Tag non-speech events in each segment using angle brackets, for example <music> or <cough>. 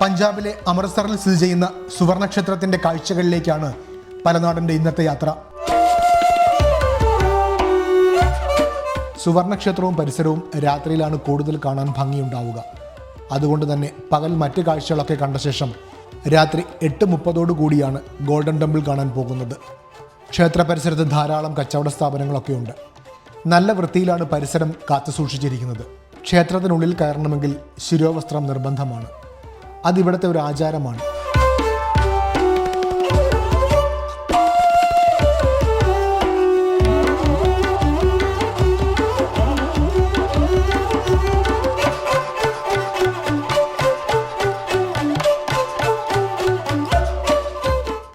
പഞ്ചാബിലെ അമൃത്സറിൽ സ്ഥിതി ചെയ്യുന്ന സുവർണക്ഷേത്രത്തിന്റെ കാഴ്ചകളിലേക്കാണ് പലനാടിന്റെ ഇന്നത്തെ യാത്ര. സുവർണക്ഷേത്രവും പരിസരവും രാത്രിയിലാണ് കൂടുതൽ കാണാൻ ഭംഗിയുണ്ടാവുക. അതുകൊണ്ട് തന്നെ പകൽ മറ്റ് കാഴ്ചകളൊക്കെ കണ്ട ശേഷം രാത്രി എട്ട് മുപ്പതോടു കൂടിയാണ് ഗോൾഡൻ ടെമ്പിൾ കാണാൻ പോകുന്നത്. ക്ഷേത്ര പരിസരത്ത് ധാരാളം കച്ചവട സ്ഥാപനങ്ങളൊക്കെ ഉണ്ട്. നല്ല വൃത്തിയിലാണ് പരിസരം കാത്തു സൂക്ഷിച്ചിരിക്കുന്നത്. ക്ഷേത്രത്തിനുള്ളിൽ കയറണമെങ്കിൽ ശിരോവസ്ത്രം നിർബന്ധമാണ്. അതിവിടുത്തെ ഒരു ആചാരമാണ്.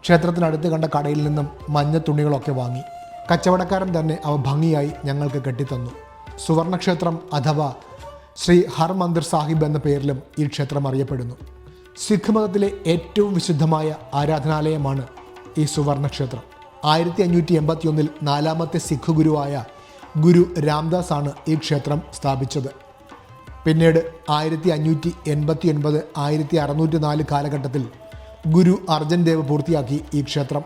ക്ഷേത്രത്തിനടുത്ത് കണ്ട കടയിൽ നിന്നും മഞ്ഞ തുണികളൊക്കെ വാങ്ങി. കച്ചവടക്കാരൻ തന്നെ അവ ഭംഗിയായി ഞങ്ങൾക്ക് കെട്ടിത്തന്നു. സുവർണക്ഷേത്രം അഥവാ ശ്രീ ഹർമന്ദിർ സാഹിബ് എന്ന പേരിലും ഈ ക്ഷേത്രം അറിയപ്പെടുന്നു. സിഖ് മതത്തിലെ ഏറ്റവും വിശുദ്ധമായ ആരാധനാലയമാണ് ഈ സുവർണ ക്ഷേത്രം ആയിരത്തി അഞ്ഞൂറ്റി എൺപത്തി ഒന്നിൽ നാലാമത്തെ സിഖ് ഗുരുവായ ഗുരു രാംദാസ് ആണ് ഈ ക്ഷേത്രം സ്ഥാപിച്ചത്. പിന്നീട് ആയിരത്തി അഞ്ഞൂറ്റി എൺപത്തി ഒൻപത് ആയിരത്തി അറുന്നൂറ്റി നാല് കാലഘട്ടത്തിൽ ഗുരു അർജൻ ദേവ് പൂർത്തിയാക്കി ഈ ക്ഷേത്രം.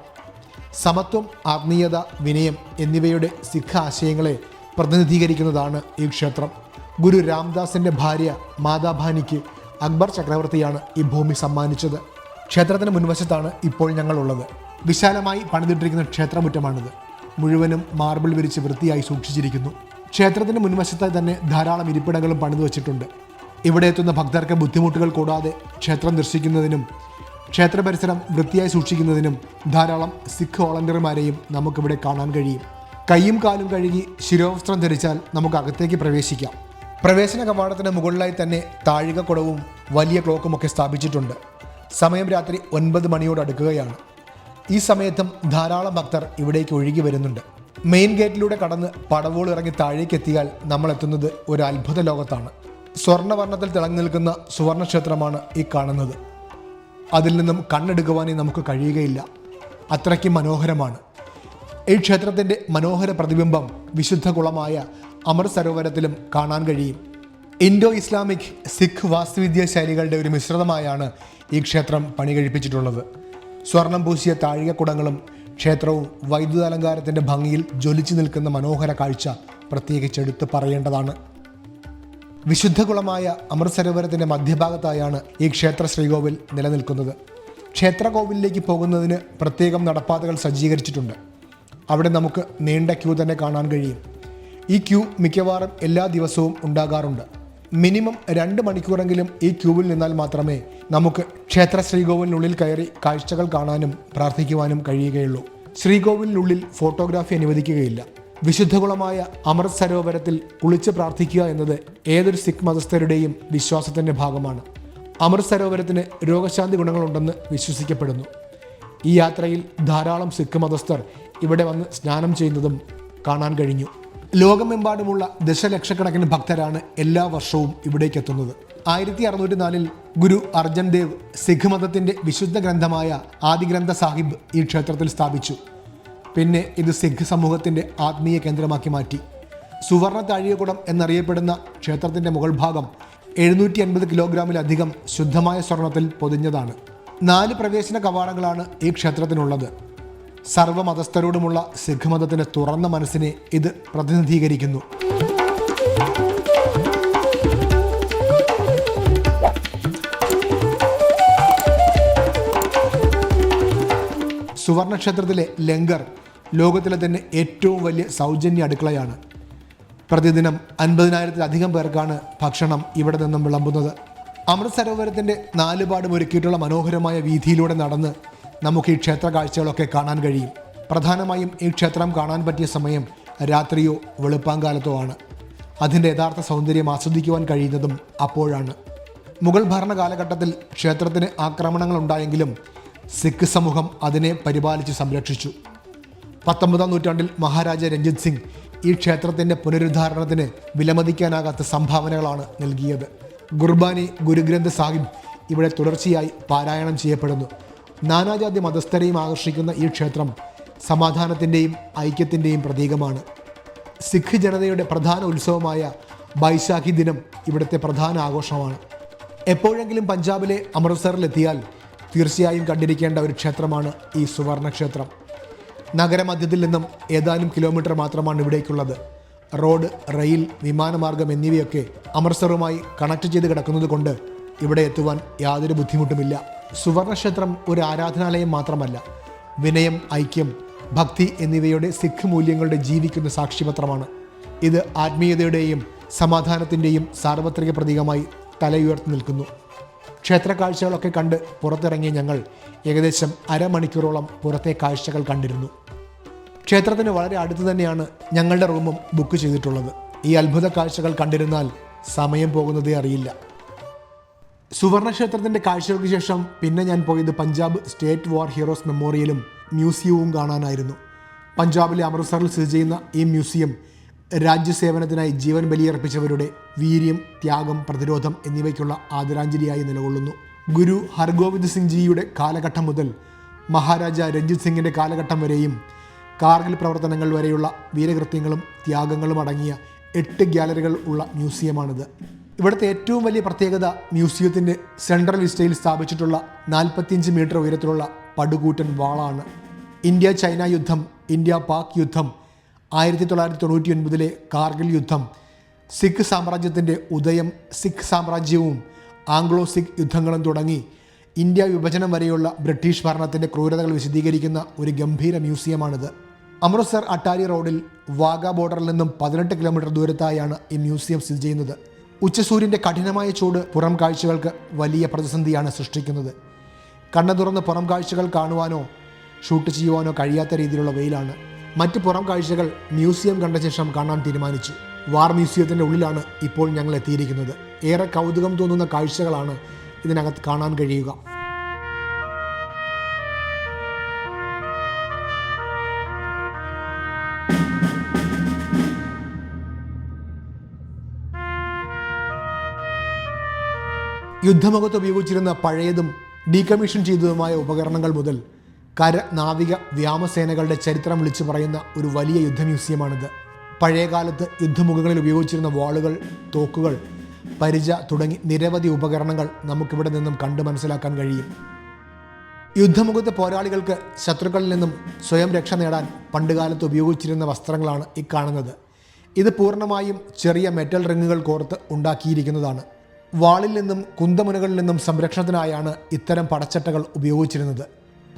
സമത്വം ആത്മീയത വിനയം എന്നിവയുടെ സിഖ് ആശയങ്ങളെ പ്രതിനിധീകരിക്കുന്നതാണ് ഈ ക്ഷേത്രം. ഗുരു രാംദാസിന്റെ ഭാര്യ മാതാഭാനിക്ക് അക്ബർ ചക്രവർത്തിയാണ് ഈ ഭൂമി സമ്മാനിച്ചത്. ക്ഷേത്രത്തിന് മുൻവശത്താണ് ഇപ്പോൾ ഞങ്ങളുള്ളത്. വിശാലമായി പണിതിട്ടിരിക്കുന്ന ക്ഷേത്രമുറ്റമാണിത്. മുഴുവനും മാർബിൾ വിരിച്ച് വൃത്തിയായി സൂക്ഷിച്ചിരിക്കുന്നു. ക്ഷേത്രത്തിന് മുൻവശത്തെ തന്നെ ധാരാളം ഇരിപ്പിടങ്ങളും പണിതു വച്ചിട്ടുണ്ട്. ഇവിടെ എത്തുന്ന ഭക്തർക്ക് ബുദ്ധിമുട്ടുകൾ കൂടാതെ ക്ഷേത്രം ദർശിക്കുന്നതിനും ക്ഷേത്ര പരിസരം വൃത്തിയായി സൂക്ഷിക്കുന്നതിനും ധാരാളം സിഖ് വോളണ്ടിയർമാരെയും നമുക്കിവിടെ കാണാൻ കഴിയും. കൈയും കാലും കഴുകി ശിരോവസ്ത്രം ധരിച്ചാൽ നമുക്ക് അകത്തേക്ക് പ്രവേശിക്കാം. പ്രവേശന കവാടത്തിന് മുകളിലായി തന്നെ താഴികക്കുടവും വലിയ ക്ലോക്കും ഒക്കെ സ്ഥാപിച്ചിട്ടുണ്ട്. സമയം രാത്രി ഒൻപത് മണിയോട് അടുക്കുകയാണ്. ഈ സമയത്തും ധാരാളം ഭക്തർ ഇവിടേക്ക് ഒഴുകി വരുന്നുണ്ട്. മെയിൻ ഗേറ്റിലൂടെ കടന്ന് പടവോൾ ഇറങ്ങി താഴേക്ക് എത്തിയാൽ നമ്മൾ എത്തുന്നത് ഒരു അത്ഭുത ലോകത്താണ്. സ്വർണവർണത്തിൽ തിളങ്ങി നിൽക്കുന്ന സുവർണക്ഷേത്രമാണ് ഈ കാണുന്നത്. അതിൽ നിന്നും കണ്ണെടുക്കുവാനേ നമുക്ക് കഴിയുകയില്ല. അത്രയ്ക്ക് മനോഹരമാണ്. ഈ ക്ഷേത്രത്തിന്റെ മനോഹര പ്രതിബിംബം വിശുദ്ധ കുളമായ അമർ സരോവരത്തിലും കാണാൻ കഴിയും. ഇൻഡോ ഇസ്ലാമിക് സിഖ് വാസ്തുവിദ്യ ശൈലികളുടെ ഒരു മിശ്രിതമായാണ് ഈ ക്ഷേത്രം പണി കഴിപ്പിച്ചിട്ടുള്ളത് സ്വർണം പൂശിയ താഴികക്കുടങ്ങളും ക്ഷേത്രവും വൈദ്യുതാലങ്കാരത്തിന്റെ ഭംഗിയിൽ ജ്വലിച്ചു നിൽക്കുന്ന മനോഹര കാഴ്ച പ്രത്യേകിച്ച് എടുത്തു പറയേണ്ടതാണ്. വിശുദ്ധകുളമായ കുളമായ അമൃത്സരോവരത്തിന്റെ മധ്യഭാഗത്തായാണ് ഈ ക്ഷേത്ര ശ്രീകോവിൽ നിലനിൽക്കുന്നത്. ക്ഷേത്രകോവിലേക്ക് പോകുന്നതിന് പ്രത്യേകം നടപ്പാതകൾ സജ്ജീകരിച്ചിട്ടുണ്ട്. അവിടെ നമുക്ക് നീണ്ട ക്യൂ തന്നെ കാണാൻ കഴിയും. ഈ ക്യൂ മിക്കവാറും എല്ലാ ദിവസവും ഉണ്ടാകാറുണ്ട്. മിനിമം രണ്ട് മണിക്കൂറെങ്കിലും ഈ ക്യൂവിൽ നിന്നാൽ മാത്രമേ നമുക്ക് ക്ഷേത്ര ശ്രീകോവിലിനുള്ളിൽ കയറി കാഴ്ചകൾ കാണാനും പ്രാർത്ഥിക്കുവാനും കഴിയുകയുള്ളൂ. ശ്രീകോവിലിനുള്ളിൽ ഫോട്ടോഗ്രാഫി അനുവദിക്കുകയില്ല. വിശുദ്ധകുളമായ അമൃത് സരോവരത്തിൽ കുളിച്ച് പ്രാർത്ഥിക്കുക എന്നത് ഏതൊരു സിഖ് മതസ്ഥരുടെയും വിശ്വാസത്തിന്റെ ഭാഗമാണ്. അമൃത് സരോവരത്തിന് രോഗശാന്തി ഗുണങ്ങളുണ്ടെന്ന് വിശ്വസിക്കപ്പെടുന്നു. ഈ യാത്രയിൽ ധാരാളം സിഖ് മതസ്ഥർ ഇവിടെ വന്ന് സ്നാനം ചെയ്യുന്നതും കാണാൻ കഴിഞ്ഞു. ലോകമെമ്പാടുമുള്ള ദശലക്ഷക്കണക്കിന് ഭക്തരാണ് എല്ലാ വർഷവും ഇവിടേക്ക് എത്തുന്നത്. ആയിരത്തി അറുന്നൂറ്റി നാലിൽ ഗുരു അർജൻ ദേവ് സിഖ് മതത്തിന്റെ വിശുദ്ധ ഗ്രന്ഥമായ ആദിഗ്രന്ഥ സാഹിബ് ഈ ക്ഷേത്രത്തിൽ സ്ഥാപിച്ചു. പിന്നെ ഇത് സിഖ് സമൂഹത്തിന്റെ ആത്മീയ കേന്ദ്രമാക്കി മാറ്റി. സുവർണ താഴികുടം എന്നറിയപ്പെടുന്ന ക്ഷേത്രത്തിന്റെ മുകൾ ഭാഗം എഴുന്നൂറ്റി അൻപത് കിലോഗ്രാമിലധികം ശുദ്ധമായ സ്വർണത്തിൽ പൊതിഞ്ഞതാണ്. നാല് പ്രവേശന കവാടങ്ങളാണ് ഈ ക്ഷേത്രത്തിനുള്ളത്. സർവമതസ്ഥരോടുമുള്ള സിഖ് മതത്തിന്റെ തുറന്ന മനസ്സിനെ ഇത് പ്രതിനിധീകരിക്കുന്നു. സുവർണക്ഷേത്രത്തിലെ ലങ്കർ ലോകത്തിലെ തന്നെ ഏറ്റവും വലിയ സൗജന്യ അടുക്കളയാണ്. പ്രതിദിനം അൻപതിനായിരത്തിലധികം പേർക്കാണ് ഭക്ഷണം ഇവിടെ നിന്നും വിളമ്പുന്നത്. അമൃത് സരോവരത്തിന്റെ നാലുപാടും ഒരുക്കിയിട്ടുള്ള മനോഹരമായ വീതിയിലൂടെ നടന്ന് നമുക്ക് ഈ ക്ഷേത്ര കാഴ്ചകളൊക്കെ കാണാൻ കഴിയും. പ്രധാനമായും ഈ ക്ഷേത്രം കാണാൻ പറ്റിയ സമയം രാത്രിയോ വെളുപ്പാങ്കാലത്തോ ആണ് അതിന്റെ യഥാർത്ഥ സൗന്ദര്യം ആസ്വദിക്കുവാൻ കഴിയുന്നതും അപ്പോഴാണ്. മുഗൾ ഭരണ കാലഘട്ടത്തിൽ ക്ഷേത്രത്തിന് ആക്രമണങ്ങൾ ഉണ്ടായെങ്കിലും സിഖ് സമൂഹം അതിനെ പരിപാലിച്ച് സംരക്ഷിച്ചു. പത്തൊമ്പതാം നൂറ്റാണ്ടിൽ മഹാരാജ രഞ്ജിത് സിംഗ് ഈ ക്ഷേത്രത്തിന്റെ പുനരുദ്ധാരണത്തിന് വിലമതിക്കാനാകാത്ത സംഭാവനകളാണ് നൽകിയത്. ഗുർബാനി ഗുരുഗ്രന്ഥ് സാഹിബ് ഇവിടെ തുടർച്ചയായി പാരായണം ചെയ്യപ്പെടുന്നു. നാനാജാതി മതസ്ഥരെയും ആകർഷിക്കുന്ന ഈ ക്ഷേത്രം സമാധാനത്തിന്റെയും ഐക്യത്തിന്റെയും പ്രതീകമാണ്. സിഖ് ജനതയുടെ പ്രധാന ഉത്സവമായ ബൈശാഖി ദിനം ഇവിടുത്തെ പ്രധാന ആഘോഷമാണ്. എപ്പോഴെങ്കിലും പഞ്ചാബിലെ അമൃത്സറിലെത്തിയാൽ തീർച്ചയായും കണ്ടിരിക്കേണ്ട ഒരു ക്ഷേത്രമാണ് ഈ സുവർണക്ഷേത്രം. നഗരമധ്യത്തിൽ നിന്നും ഏതാനും കിലോമീറ്റർ മാത്രമാണ് ഇവിടേക്കുള്ളത്. റോഡ് റെയിൽ വിമാനമാർഗം എന്നിവയൊക്കെ അമൃത്സറുമായി കണക്ട് ചെയ്ത് കിടക്കുന്നത് കൊണ്ട് ഇവിടെ എത്തുവാൻ യാതൊരു ബുദ്ധിമുട്ടുമില്ല. സുവർണ ക്ഷേത്രം ഒരു ആരാധനാലയം മാത്രമല്ല വിനയം ഐക്യം ഭക്തി എന്നിവയുടെ സിഖ് മൂല്യങ്ങളുടെ ജീവിക്കുന്ന സാക്ഷിപത്രമാണ്. ഇത് ആത്മീയതയുടെയും സമാധാനത്തിന്റെയും സാർവത്രിക പ്രതീകമായി തലയുയർത്തി നിൽക്കുന്നു. ക്ഷേത്ര കാഴ്ചകളൊക്കെ കണ്ട് പുറത്തിറങ്ങിയ ഞങ്ങൾ ഏകദേശം അരമണിക്കൂറോളം പുറത്തെ കാഴ്ചകൾ കണ്ടിരുന്നു. ക്ഷേത്രത്തിന് വളരെ അടുത്ത് തന്നെയാണ് ഞങ്ങളുടെ റൂമും ബുക്ക് ചെയ്തിട്ടുള്ളത്. ഈ അത്ഭുത കാഴ്ചകൾ കണ്ടിരുന്നാൽ സമയം പോകുന്നതേ അറിയില്ല. സുവർണ ക്ഷേത്രത്തിന്റെ കാഴ്ചകൾക്ക് ശേഷം പിന്നെ ഞാൻ പോയത് പഞ്ചാബ് സ്റ്റേറ്റ് വാർ ഹീറോസ് മെമ്മോറിയലും മ്യൂസിയവും കാണാനായിരുന്നു. പഞ്ചാബിലെ അമൃത്സറിൽ സ്ഥിതി ചെയ്യുന്ന ഈ മ്യൂസിയം രാജ്യസേവനത്തിനായി ജീവൻ ബലിയർപ്പിച്ചവരുടെ വീര്യം ത്യാഗം പ്രതിരോധം എന്നിവയ്ക്കുള്ള ആദരാഞ്ജലിയായി നിലകൊള്ളുന്നു. ഗുരു ഹർഗോവിന്ദ് സിംഗ് ജിയുടെ കാലഘട്ടം മുതൽ മഹാരാജ രഞ്ജിത് സിംഗിന്റെ കാലഘട്ടം വരെയും കാർഗിൽ പ്രവർത്തനങ്ങൾ വരെയുള്ള വീരകൃത്യങ്ങളും ത്യാഗങ്ങളും അടങ്ങിയ എട്ട് ഗ്യാലറികൾ ഉള്ള മ്യൂസിയമാണിത്. ഇവിടുത്തെ ഏറ്റവും വലിയ പ്രത്യേകത മ്യൂസിയത്തിന്റെ സെൻട്രൽ വിസ്റ്റയിൽ സ്ഥാപിച്ചിട്ടുള്ള നാൽപ്പത്തിയഞ്ച് മീറ്റർ ഉയരത്തിലുള്ള പടുകൂറ്റൻ വാളാണ്. ഇന്ത്യ ചൈന യുദ്ധം ഇന്ത്യ പാക് യുദ്ധം ആയിരത്തി തൊള്ളായിരത്തി തൊണ്ണൂറ്റി ഒൻപതിലെ കാർഗിൽ യുദ്ധം സിഖ് സാമ്രാജ്യത്തിന്റെ ഉദയം സിഖ് സാമ്രാജ്യവും ആംഗ്ലോ സിഖ് യുദ്ധങ്ങളും തുടങ്ങി ഇന്ത്യ വിഭജനം വരെയുള്ള ബ്രിട്ടീഷ് ഭരണത്തിന്റെ ക്രൂരതകൾ വിശദീകരിക്കുന്ന ഒരു ഗംഭീര മ്യൂസിയമാണിത്. അമൃത്സർ അട്ടാരി റോഡിൽ വാഗ ബോർഡറിൽ നിന്നും പതിനെട്ട് കിലോമീറ്റർ ദൂരത്തായാണ് ഈ മ്യൂസിയം സ്ഥിതി ചെയ്യുന്നത്. ഉച്ചസൂര്യന്റെ കഠിനമായ ചൂട് പുറം കാഴ്ചകൾക്ക് വലിയ പ്രതിസന്ധിയാണ് സൃഷ്ടിക്കുന്നത്. കണ്ണു തുറന്ന് പുറം കാഴ്ചകൾ കാണുവാനോ ഷൂട്ട് ചെയ്യുവാനോ കഴിയാത്ത രീതിയിലുള്ള വെയിലാണ്. മറ്റ് പുറം കാഴ്ചകൾ മ്യൂസിയം കണ്ട ശേഷം കാണാൻ തീരുമാനിച്ചു. വാർ മ്യൂസിയത്തിന്റെ ഉള്ളിലാണ് ഇപ്പോൾ ഞങ്ങൾ എത്തിയിരിക്കുന്നത്. ഏറെ കൗതുകം തോന്നുന്ന കാഴ്ചകളാണ് ഇതിനകത്ത് കാണാൻ കഴിയുക. യുദ്ധമുഖത്ത് ഉപയോഗിച്ചിരുന്ന പഴയതും ഡീകമ്മീഷൻ ചെയ്തതുമായ ഉപകരണങ്ങൾ മുതൽ കര നാവിക വ്യോമസേനകളുടെ ചരിത്രം വിളിച്ചു പറയുന്ന ഒരു വലിയ യുദ്ധ മ്യൂസിയമാണിത് പഴയകാലത്ത് യുദ്ധമുഖങ്ങളിൽ ഉപയോഗിച്ചിരുന്ന വാളുകൾ തോക്കുകൾ പരിച തുടങ്ങി നിരവധി ഉപകരണങ്ങൾ നമുക്കിവിടെ നിന്നും കണ്ടു മനസ്സിലാക്കാൻ കഴിയും. യുദ്ധമുഖത്തെ പോരാളികൾക്ക് ശത്രുക്കളിൽ നിന്നും സ്വയം രക്ഷ നേടാൻ പണ്ടുകാലത്ത് ഉപയോഗിച്ചിരുന്ന വസ്ത്രങ്ങളാണ് ഈ കാണുന്നത്. ഇത് പൂർണമായും ചെറിയ മെറ്റൽ റിങ്ങുകൾ കോർത്ത് ഉണ്ടാക്കിയിരിക്കുന്നതാണ്. വാളിൽ നിന്നും കുന്തമുനകളിൽ നിന്നും സംരക്ഷണത്തിനായാണ് ഇത്തരം പടച്ചട്ടകൾ ഉപയോഗിച്ചിരുന്നത്.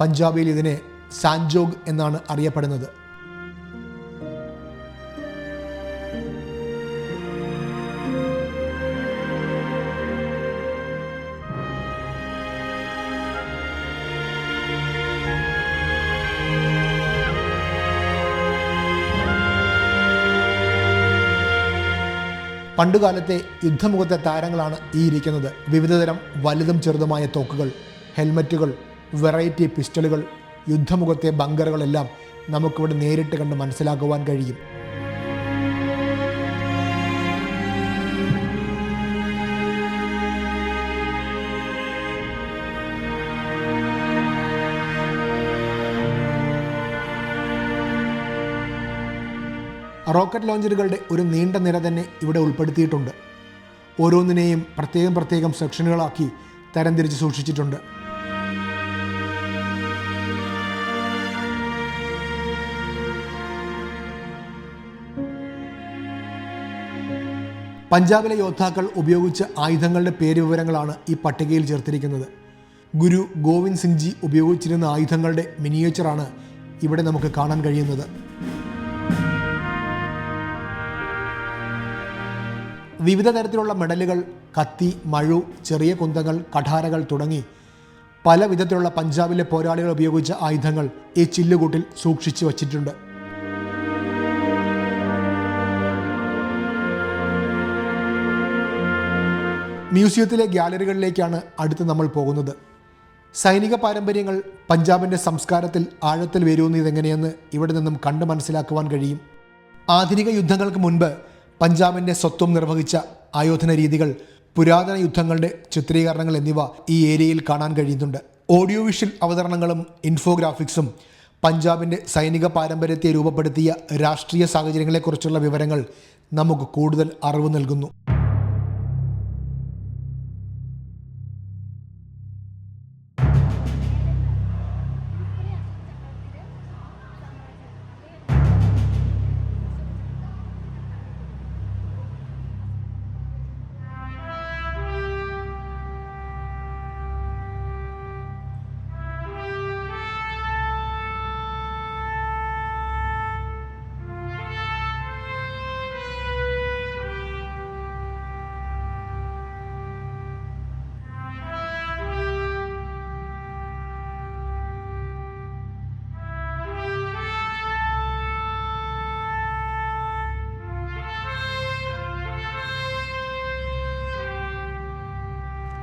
പഞ്ചാബിൽ ഇതിനെ സാൻജോഗ് എന്നാണ് അറിയപ്പെടുന്നത്. പണ്ടുകാലത്തെ യുദ്ധമുഖത്തെ താരങ്ങളാണ് ഈ ഇരിക്കുന്നത്. വിവിധതരം വലുതും ചെറുതുമായ തോക്കുകൾ ഹെൽമറ്റുകൾ വെറൈറ്റി പിസ്റ്റളുകൾ യുദ്ധമുഖത്തെ ബങ്കറുകളെല്ലാം നമുക്കിവിടെ നേരിട്ട് കണ്ട് മനസ്സിലാക്കുവാൻ കഴിയും. റോക്കറ്റ് ലോഞ്ചറുകളുടെ ഒരു നീണ്ട നിര തന്നെ ഇവിടെ ഉൾപ്പെടുത്തിയിട്ടുണ്ട്. ഓരോന്നിനെയും പ്രത്യേകം പ്രത്യേകം സെക്ഷനുകളാക്കി തരംതിരിച്ച് സൂക്ഷിച്ചിട്ടുണ്ട്. പഞ്ചാബിലെ യോദ്ധാക്കൾ ഉപയോഗിച്ച ആയുധങ്ങളുടെ പേര് വിവരങ്ങളാണ് ഈ പട്ടികയിൽ ചേർത്തിരിക്കുന്നത്. ഗുരു ഗോവിന്ദ് സിംഗ് ജി ഉപയോഗിച്ചിരുന്ന ആയുധങ്ങളുടെ മിനിയേച്ചറാണ് ഇവിടെ നമുക്ക് കാണാൻ കഴിയുന്നത്. വിവിധ തരത്തിലുള്ള മെഡലുകൾ കത്തി മഴു ചെറിയ കുന്തങ്ങൾ കഠാരകൾ തുടങ്ങി പല വിധത്തിലുള്ള പഞ്ചാബിലെ പോരാളികൾ ഉപയോഗിച്ച ആയുധങ്ങൾ ഈ ചില്ലുകൂട്ടിൽ സൂക്ഷിച്ചു വച്ചിട്ടുണ്ട്. മ്യൂസിയത്തിലെ ഗ്യാലറികളിലേക്കാണ് അടുത്ത് നമ്മൾ പോകുന്നത്. സൈനിക പാരമ്പര്യങ്ങൾ പഞ്ചാബിന്റെ സംസ്കാരത്തിൽ ആഴത്തിൽ വരുന്നതെങ്ങനെയെന്ന് ഇവിടെ നിന്നും കണ്ടു മനസ്സിലാക്കുവാൻ കഴിയും. ആധുനിക യുദ്ധങ്ങൾക്ക് മുൻപ് പഞ്ചാബിന്റെ സ്വത്വം നിർവഹിച്ച ആയോധന രീതികൾ പുരാതന യുദ്ധങ്ങളുടെ ചിത്രീകരണങ്ങൾ എന്നിവ ഈ ഏരിയയിൽ കാണാൻ കഴിയുന്നുണ്ട്. ഓഡിയോ വിഷ്വൽ അവതരണങ്ങളും ഇൻഫോഗ്രാഫിക്സും പഞ്ചാബിന്റെ സൈനിക പാരമ്പര്യത്തെ രൂപപ്പെടുത്തിയ രാഷ്ട്രീയ സാഹചര്യങ്ങളെക്കുറിച്ചുള്ള വിവരങ്ങൾ നമുക്ക് കൂടുതൽ അറിവ് നൽകുന്നു.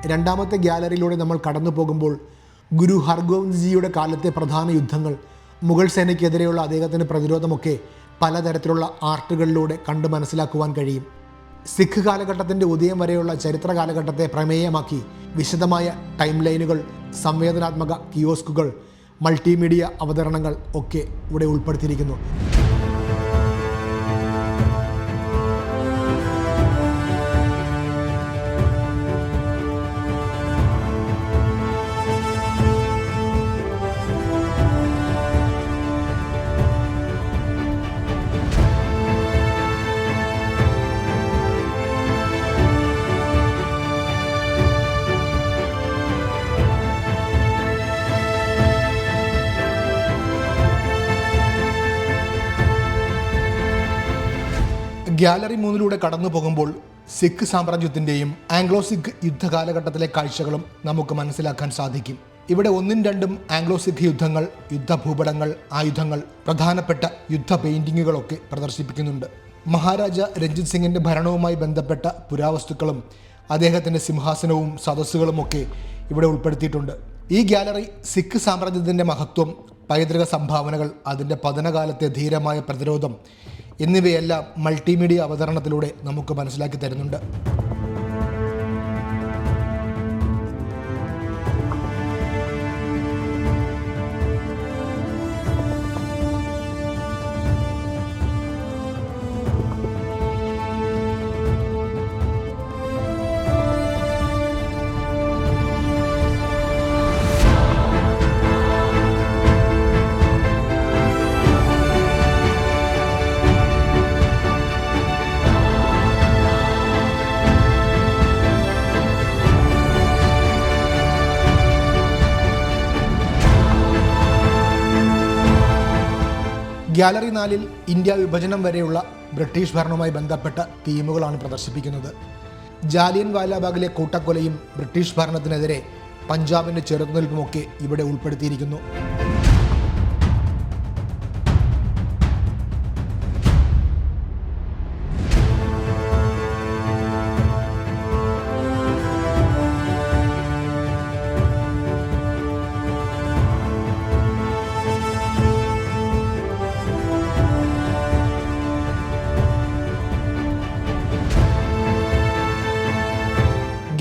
രണ്ടാമത്തെ ഗ്യാലറിയിലൂടെ നമ്മൾ കടന്നു പോകുമ്പോൾ ഗുരു ഹർഗോവിന്ദ് ജിയുടെ കാലത്തെ പ്രധാന യുദ്ധങ്ങൾ മുഗൾ സേനയ്ക്കെതിരെയുള്ള അദ്ദേഹത്തിന്റെ പ്രതിരോധമൊക്കെ പലതരത്തിലുള്ള ആർട്ടുകളിലൂടെ കണ്ട് മനസ്സിലാക്കുവാൻ കഴിയും. സിഖ് കാലഘട്ടത്തിന്റെ ഉദയം വരെയുള്ള ചരിത്ര കാലഘട്ടത്തെ പ്രമേയമാക്കി വിശദമായ ടൈം ലൈനുകൾ സംവേദനാത്മക കിയോസ്കുകൾ മൾട്ടിമീഡിയ അവതരണങ്ങൾ ഒക്കെ ഇവിടെ ഉൾപ്പെടുത്തിയിരിക്കുന്നു. ഗ്യാലറി മൂന്നിലൂടെ കടന്നു പോകുമ്പോൾ സിഖ് സാമ്രാജ്യത്തിന്റെയും ആംഗ്ലോ സിഖ് യുദ്ധകാലഘട്ടത്തിലെ കാഴ്ചകളും നമുക്ക് മനസ്സിലാക്കാൻ സാധിക്കും. ഇവിടെ ഒന്നും രണ്ടും ആംഗ്ലോ സിഖ് യുദ്ധങ്ങൾ യുദ്ധഭൂപടങ്ങൾ ആയുധങ്ങൾ പ്രധാനപ്പെട്ട യുദ്ധ പെയിന്റിങ്ങുകളൊക്കെ പ്രദർശിപ്പിക്കുന്നുണ്ട്. മഹാരാജ രഞ്ജിത് സിംഗിന്റെ ഭരണവുമായി ബന്ധപ്പെട്ട പുരാവസ്തുക്കളും അദ്ദേഹത്തിന്റെ സിംഹാസനവും സദസ്സുകളുമൊക്കെ ഇവിടെ ഉൾപ്പെടുത്തിയിട്ടുണ്ട്. ഈ ഗ്യാലറി സിഖ് സാമ്രാജ്യത്തിന്റെ മഹത്വം പൈതൃക സംഭാവനകൾ അതിന്റെ പതനകാലത്തെ ധീരമായ പ്രതിരോധം എന്നിവയെല്ലാം മൾട്ടിമീഡിയ അവതരണത്തിലൂടെ നമുക്ക് മനസ്സിലാക്കി തരുന്നുണ്ട്. ഗ്യാലറി നാലിൽ ഇന്ത്യ വിഭജനം വരെയുള്ള ബ്രിട്ടീഷ് ഭരണവുമായി ബന്ധപ്പെട്ട തീമുകളാണ് പ്രദർശിപ്പിക്കുന്നത്. ജാലിയൻ വാലാബാഗിലെ കൂട്ടക്കൊലയും ബ്രിട്ടീഷ് ഭരണത്തിനെതിരെ പഞ്ചാബിന്റെ ചെറുത്തുനിൽപ്പുമൊക്കെ ഇവിടെ ഉൾപ്പെടുത്തിയിരിക്കുന്നു.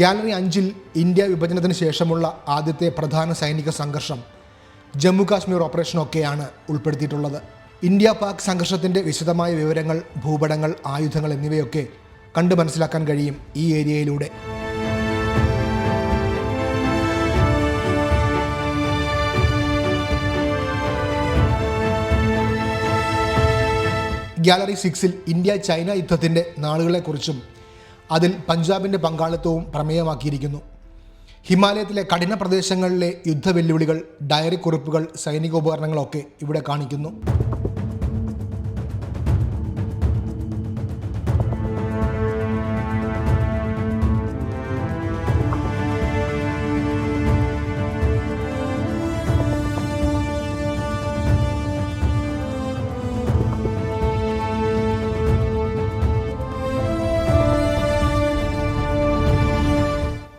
ഗാലറി അഞ്ചിൽ ഇന്ത്യ വിഭജനത്തിന് ശേഷമുള്ള ആദ്യത്തെ പ്രധാന സൈനിക സംഘർഷം ജമ്മു കാശ്മീർ ഓപ്പറേഷനൊക്കെയാണ് ഉൾപ്പെടുത്തിയിട്ടുള്ളത്. ഇന്ത്യ പാക് സംഘർഷത്തിന്റെ വിശദമായ വിവരങ്ങൾ ഭൂപടങ്ങൾ ആയുധങ്ങൾ എന്നിവയൊക്കെ കണ്ടു മനസ്സിലാക്കാൻ കഴിയും ഈ ഏരിയയിലൂടെ. ഗാലറി സിക്സിൽ ഇന്ത്യ ചൈന യുദ്ധത്തിന്റെ നാളുകളെക്കുറിച്ചും അതിൽ പഞ്ചാബിന്റെ പങ്കാളിത്തവും പ്രമേയമാക്കിയിരിക്കുന്നു. ഹിമാലയത്തിലെ കഠിന പ്രദേശങ്ങളിലെ യുദ്ധ വെല്ലുവിളികൾ ഡയറി കുറിപ്പുകൾ സൈനിക ഉപകരണങ്ങളൊക്കെ ഇവിടെ കാണിക്കുന്നു.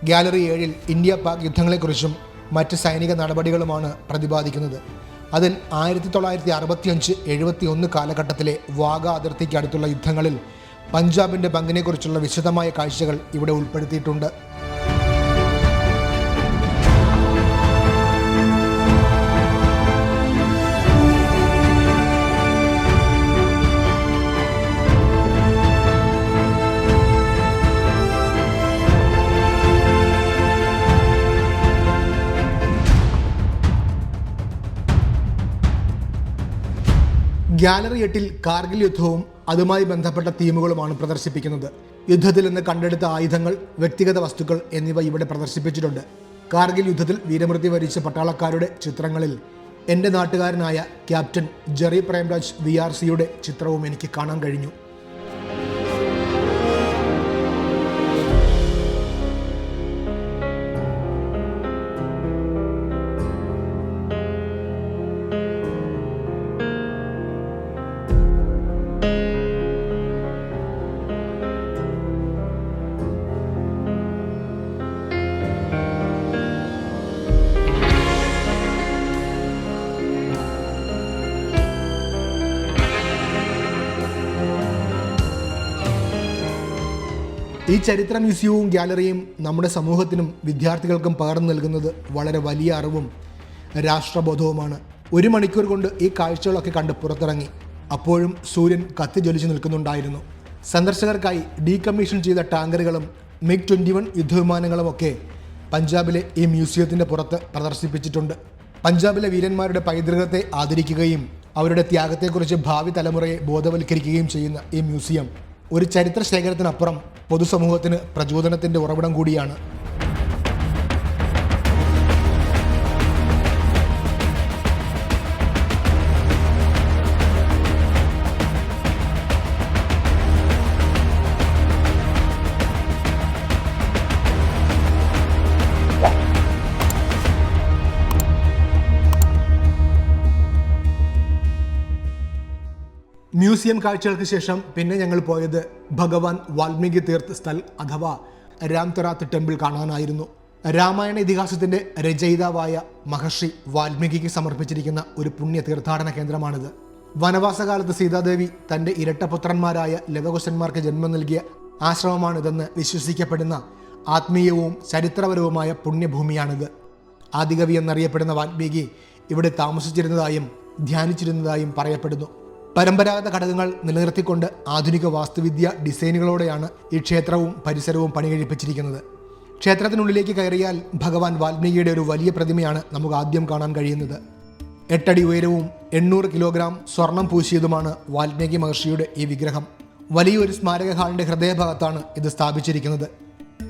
ഗാലറി ഏഴിൽ ഇന്ത്യ പാക് യുദ്ധങ്ങളെക്കുറിച്ചും മറ്റ് സൈനിക നടപടികളുമാണ് പ്രതിപാദിക്കുന്നത്. അതിൽ ആയിരത്തി തൊള്ളായിരത്തി അറുപത്തിയഞ്ച് എഴുപത്തി ഒന്ന് കാലഘട്ടത്തിലെ വാഗ അതിർത്തിക്ക് അടുത്തുള്ള യുദ്ധങ്ങളിൽ പഞ്ചാബിന്റെ പങ്കിനെക്കുറിച്ചുള്ള വിശദമായ കാഴ്ചകൾ ഇവിടെ ഉൾപ്പെടുത്തിയിട്ടുണ്ട്. ഗാലറി എട്ടിൽ കാർഗിൽ യുദ്ധവും അതുമായി ബന്ധപ്പെട്ട തീമുകളുമാണ് പ്രദർശിപ്പിക്കുന്നത്. യുദ്ധത്തിൽ നിന്ന് കണ്ടെടുത്ത ആയുധങ്ങൾ വ്യക്തിഗത വസ്തുക്കൾ എന്നിവ ഇവിടെ പ്രദർശിപ്പിച്ചിട്ടുണ്ട്. കാർഗിൽ യുദ്ധത്തിൽ വീരമൃത്യു വരിച്ച പട്ടാളക്കാരുടെ ചിത്രങ്ങളിൽ എന്റെ നാട്ടുകാരനായ captain Jerry Premraj V R സിയുടെ ചിത്രവും എനിക്ക് കാണാൻ കഴിഞ്ഞു. ഈ ചരിത്ര മ്യൂസിയവും ഗ്യാലറിയും നമ്മുടെ സമൂഹത്തിനും വിദ്യാർത്ഥികൾക്കും പകർന്നു നൽകുന്നത് വളരെ വലിയ അറിവും രാഷ്ട്രബോധവുമാണ്. ഒരു മണിക്കൂർ കൊണ്ട് ഈ കാഴ്ചകളൊക്കെ കണ്ട് പുറത്തിറങ്ങി. അപ്പോഴും സൂര്യൻ കത്തി ജ്വലിച്ചു നിൽക്കുന്നുണ്ടായിരുന്നു. സന്ദർശകർക്കായി ഡീകമ്മീഷൻ ചെയ്ത ടാങ്കറുകളും മിഗ് ട്വന്റി വൺ യുദ്ധവിമാനങ്ങളും ഒക്കെ പഞ്ചാബിലെ ഈ മ്യൂസിയത്തിന്റെ പുറത്ത് പ്രദർശിപ്പിച്ചിട്ടുണ്ട്. പഞ്ചാബിലെ വീരന്മാരുടെ പൈതൃകത്തെ ആദരിക്കുകയും അവരുടെ ത്യാഗത്തെക്കുറിച്ച് ഭാവി തലമുറയെ ബോധവൽക്കരിക്കുകയും ചെയ്യുന്ന ഈ മ്യൂസിയം ഒരു ചരിത്ര ശേഖരത്തിനപ്പുറം പൊതുസമൂഹത്തിന് പ്രചോദനത്തിന്റെ ഉറവിടം കൂടിയാണ് മ്യൂസിയം കാഴ്ചകൾക്ക് ശേഷം പിന്നെ ഞങ്ങൾ പോയത് ഭഗവാൻ വാൽമീകി തീർത്ഥ സ്ഥൽ അഥവാ രാംതറാത്ത് ടെമ്പിൾ കാണാനായിരുന്നു. രാമായണ ഇതിഹാസത്തിന്റെ രചയിതാവായ മഹർഷി വാൽമീകിക്ക് സമർപ്പിച്ചിരിക്കുന്ന ഒരു പുണ്യ തീർത്ഥാടന കേന്ദ്രമാണിത്. വനവാസകാലത്ത് സീതാദേവി തന്റെ ഇരട്ടപുത്രന്മാരായ ലവകുശന്മാർക്ക് ജന്മം നൽകിയ ആശ്രമമാണിതെന്ന് വിശ്വസിക്കപ്പെടുന്ന ആത്മീയവും ചരിത്രപരവുമായ പുണ്യഭൂമിയാണിത്. ആദികവി എന്നറിയപ്പെടുന്ന വാൽമീകി ഇവിടെ താമസിച്ചിരുന്നതായും ധ്യാനിച്ചിരുന്നതായും പറയപ്പെടുന്നു. പരമ്പരാഗത ഘടകങ്ങൾ നിലനിർത്തിക്കൊണ്ട് ആധുനിക വാസ്തുവിദ്യ ഡിസൈനുകളോടെയാണ് ഈ ക്ഷേത്രവും പരിസരവും പണികഴിപ്പിച്ചിരിക്കുന്നത്. ക്ഷേത്രത്തിനുള്ളിലേക്ക് കയറിയാൽ ഭഗവാൻ വാൽമീകിയുടെ ഒരു വലിയ പ്രതിമയാണ് നമുക്ക് ആദ്യം കാണാൻ കഴിയുന്നത്. എട്ടടി ഉയരവും എണ്ണൂറ് കിലോഗ്രാം സ്വർണം പൂശിയതുമാണ് വാൽമീകി മഹർഷിയുടെ ഈ വിഗ്രഹം. വലിയൊരു സ്മാരക ഹാളിന്റെ ഹൃദയഭാഗത്താണ് ഇത് സ്ഥാപിച്ചിരിക്കുന്നത്.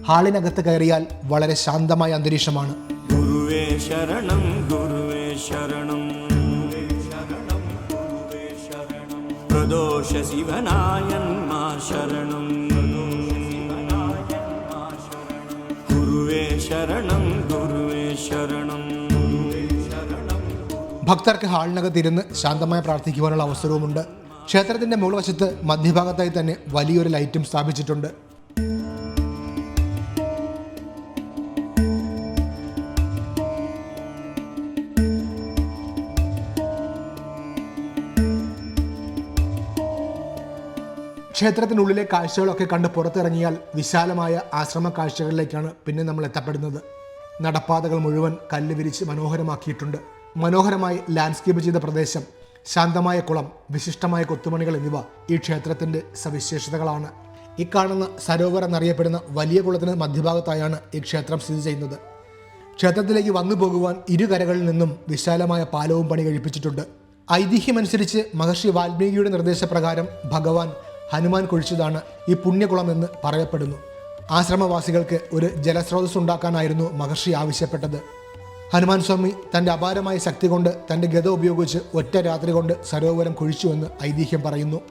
ഹാളിനകത്ത് കയറിയാൽ വളരെ ശാന്തമായ അന്തരീക്ഷമാണ്. ഗുരുവേ ശരണം ഗുരുവേ ശരണം. പ്രദോഷ ശിവനായന്മാ ശരണം. ഗുരുവേ ശരണം ഗുരുവേ ശരണം. ഭക്തർക്ക് ഹാളിനകത്ത് ഇരുന്ന് ശാന്തമായി പ്രാർത്ഥിക്കുവാനുള്ള അവസരവുമുണ്ട്. ക്ഷേത്രത്തിന്റെ മുകൾവശത്ത് മധ്യഭാഗത്തായി തന്നെ വലിയൊരു ലൈറ്റും സ്ഥാപിച്ചിട്ടുണ്ട്. ക്ഷേത്രത്തിനുള്ളിലെ കാഴ്ചകളൊക്കെ കണ്ട് പുറത്തിറങ്ങിയാൽ വിശാലമായ ആശ്രമ കാഴ്ചകളിലേക്കാണ് പിന്നെ നമ്മൾ എത്തപ്പെടുന്നത്. നടപ്പാതകൾ മുഴുവൻ കല്ല് വിരിച്ച് മനോഹരമാക്കിയിട്ടുണ്ട്. മനോഹരമായി ലാൻഡ്സ്കേപ്പ് ചെയ്ത പ്രദേശം ശാന്തമായ കുളം വിശിഷ്ടമായ കൊത്തുമണികൾ എന്നിവ ഈ ക്ഷേത്രത്തിന്റെ സവിശേഷതകളാണ്. ഈ കാണുന്ന സരോവർ എന്നറിയപ്പെടുന്ന വലിയ കുളത്തിന് മധ്യഭാഗത്തായാണ് ഈ ക്ഷേത്രം സ്ഥിതി ചെയ്യുന്നത്. ക്ഷേത്രത്തിലേക്ക് വന്നു പോകുവാൻ ഇരുകരകളിൽ നിന്നും വിശാലമായ പാലവും പണി കഴിപ്പിച്ചിട്ടുണ്ട്. ഐതിഹ്യമനുസരിച്ച് മഹർഷി വാൽമീകിയുടെ നിർദ്ദേശപ്രകാരം ഭഗവാൻ ഹനുമാൻ കുഴിച്ചതാണ് ഈ പുണ്യകുളം എന്ന് പറയപ്പെടുന്നു. ആശ്രമവാസികൾക്ക് ഒരു ജലസ്രോതസ് ഉണ്ടാക്കാനായിരുന്നു മഹർഷി ആവശ്യപ്പെട്ടത്. ഹനുമാൻ സ്വാമി തന്റെ അപാരമായ ശക്തി കൊണ്ട് തന്റെ ഗത ഉപയോഗിച്ച് ഒറ്റ രാത്രി കൊണ്ട് സരോവരം കുഴിച്ചുവെന്ന് ഐതിഹ്യം പറയുന്നു.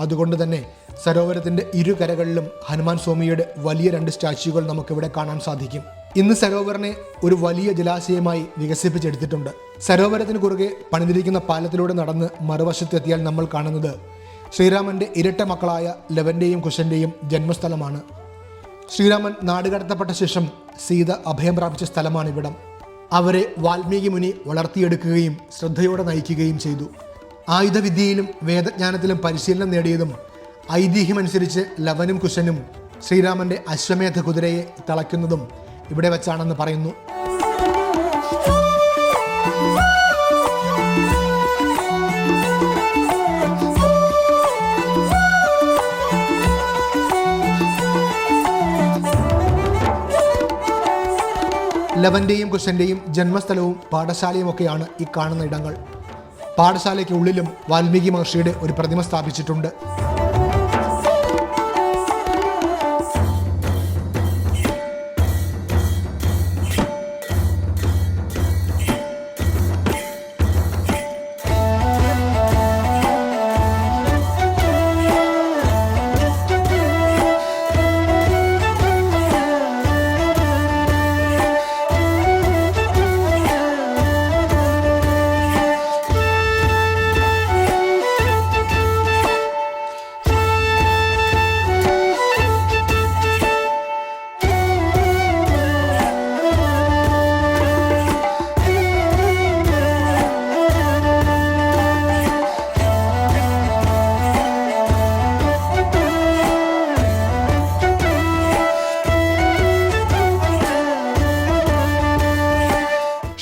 അതുകൊണ്ട് തന്നെ സരോവരത്തിന്റെ ഇരുകരകളിലും ഹനുമാൻ സ്വാമിയുടെ വലിയ രണ്ട് സ്റ്റാച്യുകൾ നമുക്കിവിടെ കാണാൻ സാധിക്കും. ഇന്ന് സരോവറിനെ ഒരു വലിയ ജലാശയമായി വികസിപ്പിച്ചെടുത്തിട്ടുണ്ട്. സരോവരത്തിന് കുറുകെ പണിതിരിക്കുന്ന പാലത്തിലൂടെ നടന്ന് മറുവശത്തെത്തിയാൽ നമ്മൾ കാണുന്നത് ശ്രീരാമന്റെ ഇരട്ട മക്കളായ ലവന്റെയും കുശന്റെയും ജന്മസ്ഥലമാണ്. ശ്രീരാമൻ നാടുകടത്തപ്പെട്ട ശേഷം സീത അഭയം പ്രാപിച്ച സ്ഥലമാണിവിടം അവരെ വാൽമീകി മുനി വളർത്തിയെടുക്കുകയും ശ്രദ്ധയോടെ നയിക്കുകയും ചെയ്തു. ആയുധവിദ്യയിലും വേദജ്ഞാനത്തിലും പരിശീലനം നേടിയതും ഐതിഹ്യമനുസരിച്ച് ലവനും കുശനും ശ്രീരാമന്റെ അശ്വമേധ കുതിരയെ തളയ്ക്കുന്നതും ഇവിടെ വെച്ചാണെന്ന് പറയുന്നു. ലവന്റെയും കുശന്റെയും ജന്മസ്ഥലവും പാഠശാലയും ഒക്കെയാണ് ഈ കാണുന്ന ഇടങ്ങൾ. പാഠശാലയ്ക്ക് ഉള്ളിലും വാൽമീകി മഹർഷിയുടെ ഒരു പ്രതിമ സ്ഥാപിച്ചിട്ടുണ്ട്.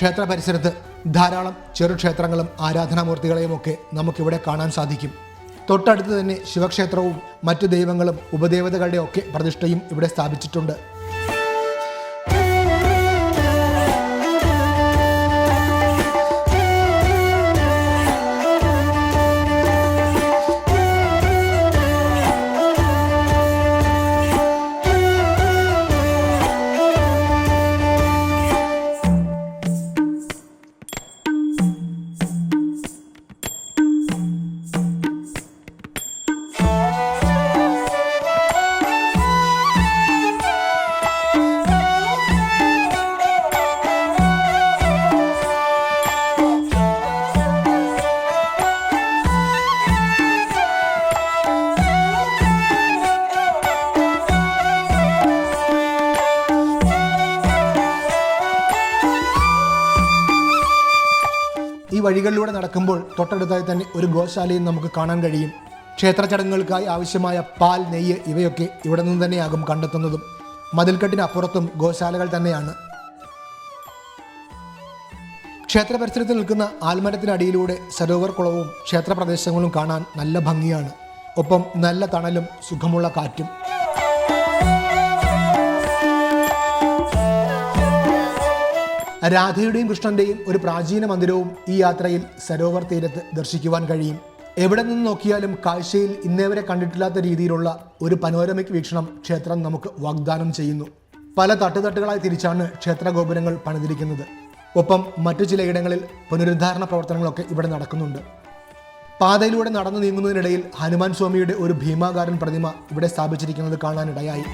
ക്ഷേത്ര പരിസരത്ത് ധാരാളം ചെറുക്ഷേത്രങ്ങളും ആരാധനാമൂർത്തികളെയും ഒക്കെ നമുക്കിവിടെ കാണാൻ സാധിക്കും. തൊട്ടടുത്ത് തന്നെ ശിവക്ഷേത്രവും മറ്റു ദൈവങ്ങളും ഉപദേവതകളുടെ ഒക്കെ പ്രതിഷ്ഠയും ഇവിടെ സ്ഥാപിച്ചിട്ടുണ്ട്. നടക്കുമ്പോൾ തൊട്ടടുത്തായി തന്നെ ഒരു ഗോശാലയും നമുക്ക് കാണാൻ കഴിയും. ക്ഷേത്ര ചടങ്ങുകൾക്കായി ആവശ്യമായ പാൽ നെയ്യ് ഇവയൊക്കെ ഇവിടെ നിന്ന് തന്നെയാകും കണ്ടെത്തുന്നതും മതിൽക്കെട്ടിന് അപ്പുറത്തും ഗോശാലകൾ തന്നെയാണ്. ക്ഷേത്ര പരിസരത്ത് നിൽക്കുന്ന ആൽമരത്തിനടിയിലൂടെ സരോവർ കുളവും ക്ഷേത്ര പ്രദേശങ്ങളും കാണാൻ നല്ല ഭംഗിയാണ്. ഒപ്പം നല്ല തണലും സുഖമുള്ള കാറ്റും. രാധയുടെയും കൃഷ്ണന്റെയും ഒരു പ്രാചീന മന്ദിരവും ഈ യാത്രയിൽ സരോവർ തീരത്ത് ദർശിക്കുവാൻ കഴിയും. എവിടെ നിന്ന് നോക്കിയാലും കാഴ്ചയിൽ ഇന്നേവരെ കണ്ടിട്ടില്ലാത്ത രീതിയിലുള്ള ഒരു പനോരമിക് വീക്ഷണം ക്ഷേത്രം നമുക്ക് വാഗ്ദാനം ചെയ്യുന്നു. പല തട്ടുതട്ടുകളായി തിരിച്ചാണ് ക്ഷേത്ര ഗോപുരങ്ങൾ പണിതിരിക്കുന്നത്. ഒപ്പം മറ്റു ചിലയിടങ്ങളിൽ പുനരുദ്ധാരണ പ്രവർത്തനങ്ങളൊക്കെ ഇവിടെ നടക്കുന്നുണ്ട്. പാതയിലൂടെ നടന്നു നീങ്ങുന്നതിനിടയിൽ ഹനുമാൻ സ്വാമിയുടെ ഒരു ഭീമാകാരൻ പ്രതിമ ഇവിടെ സ്ഥാപിച്ചിരിക്കുന്നത് കാണാനിടയായി.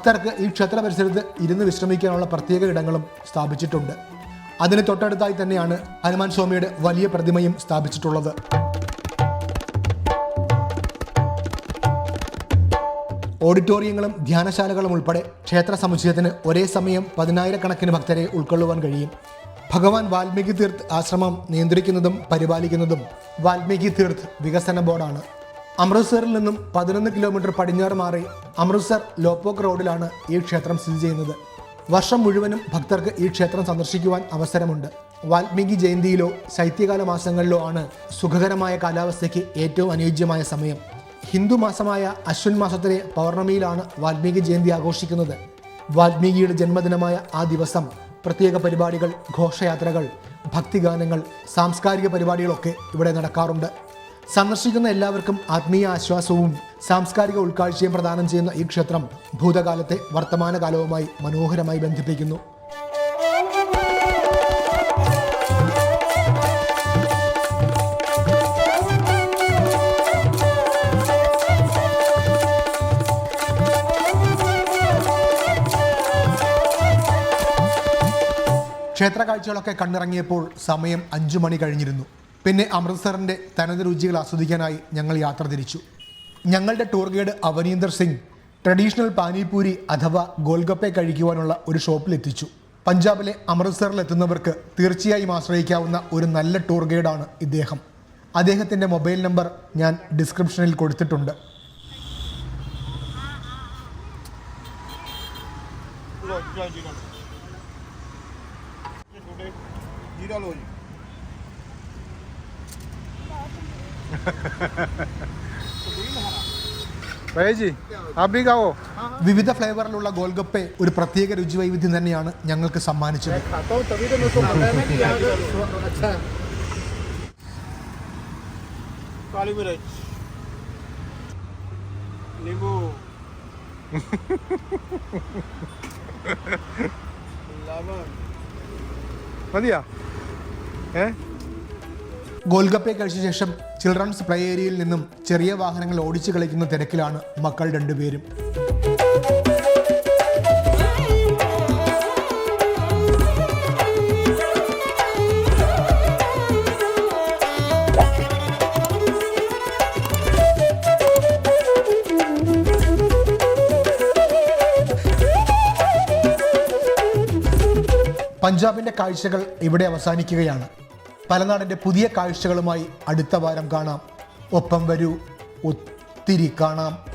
ഭക്തർക്ക് ഈ ക്ഷേത്ര പരിസരത്ത് ഇരുന്ന് വിശ്രമിക്കാനുള്ള പ്രത്യേക ഇടങ്ങളും സ്ഥാപിച്ചിട്ടുണ്ട്. അതിന് തൊട്ടടുത്തായി തന്നെയാണ് ഹനുമാൻ സ്വാമിയുടെ വലിയ പ്രതിമയും സ്ഥാപിച്ചിട്ടുള്ളത്. ഓഡിറ്റോറിയങ്ങളും ധ്യാനശാലകളും ഉൾപ്പെടെ ക്ഷേത്ര സമുച്ചയത്തിന് ഒരേ സമയം പതിനായിരക്കണക്കിന് ഭക്തരെ ഉൾക്കൊള്ളുവാൻ കഴിയും. ഭഗവാൻ വാൽമീകി തീർത്ത് ആശ്രമം നിയന്ത്രിക്കുന്നതും പരിപാലിക്കുന്നതും വാൽമീകി തീർത്ത് വികസന ബോർഡാണ്. അമൃത്സറിൽ നിന്നും പതിനൊന്ന് കിലോമീറ്റർ പടിഞ്ഞാറ് മാറി അമൃത്സർ ലോപ്പോക്ക് റോഡിലാണ് ഈ ക്ഷേത്രം സ്ഥിതി ചെയ്യുന്നത്. വർഷം മുഴുവനും ഭക്തർക്ക് ഈ ക്ഷേത്രം സന്ദർശിക്കുവാൻ അവസരമുണ്ട്. വാൽമീകി ജയന്തിയിലോ ശൈത്യകാല മാസങ്ങളിലോ ആണ് സുഖകരമായ കാലാവസ്ഥയ്ക്ക് ഏറ്റവും അനുയോജ്യമായ സമയം. ഹിന്ദു മാസമായ അശ്വിൻ മാസത്തിലെ പൗർണമിയിലാണ് വാൽമീകി ജയന്തി ആഘോഷിക്കുന്നത്. വാൽമീകിയുടെ ജന്മദിനമായ ആ ദിവസം പ്രത്യേക പരിപാടികൾ ഘോഷയാത്രകൾ ഭക്തിഗാനങ്ങൾ സാംസ്കാരിക പരിപാടികളൊക്കെ ഇവിടെ നടക്കാറുണ്ട്. സന്ദർശിക്കുന്ന എല്ലാവർക്കും ആത്മീയ ആശ്വാസവും സാംസ്കാരിക ഉൾക്കാഴ്ചയും പ്രദാനം ചെയ്യുന്ന ഈ ക്ഷേത്രം ഭൂതകാലത്തെ വർത്തമാനകാലവുമായി മനോഹരമായി ബന്ധിപ്പിക്കുന്നു. ക്ഷേത്ര കാഴ്ചകളൊക്കെ കണ്ണിറങ്ങിയപ്പോൾ സമയം അഞ്ചു മണി കഴിഞ്ഞിരുന്നു. പിന്നെ അമൃത്സറിന്റെ തനത് രുചികൾ ആസ്വദിക്കാനായി ഞങ്ങൾ യാത്ര തിരിച്ചു. ഞങ്ങളുടെ tour guide Avninder Singh traditional panipuri അഥവാ ഗോൽഗപ്പെ കഴിക്കുവാനുള്ള ഒരു ഷോപ്പിലെത്തിച്ചു പഞ്ചാബിലെ അമൃത്സറിൽ എത്തുന്നവർക്ക് തീർച്ചയായും ആശ്രയിക്കാവുന്ന ഒരു നല്ല ടൂർ ഗൈഡാണ് ഇദ്ദേഹം. അദ്ദേഹത്തിന്റെ മൊബൈൽ നമ്പർ ഞാൻ ഡിസ്ക്രിപ്ഷനിൽ കൊടുത്തിട്ടുണ്ട്. ਜੀ <laughs> വിവിധ ഫ്ലേവറിലുള്ള ഗോൾഗപ്പെ ഒരു പ്രത്യേക രുചി വൈവിധ്യം തന്നെയാണ് ഞങ്ങൾക്ക് സമ്മാനിച്ചത്. മതിയാ? ഏ? ഗോൾഗപ്പെ കഴിച്ച ശേഷം ചിൽഡ്രൻസ് പ്ലേ ഏരിയയിൽ നിന്നും ചെറിയ വാഹനങ്ങൾ ഓടിച്ചു കളിക്കുന്ന തിരക്കിലാണ് മക്കൾ രണ്ടുപേരും. പഞ്ചാബിന്റെ കാഴ്ചകൾ ഇവിടെ അവസാനിക്കുകയാണ്. പലനാടിന്റെ പുതിയ കാഴ്ചകളുമായി അടുത്ത വാരം കാണാം. ഒപ്പം വരൂ. ഒത്തിരി കാണാം.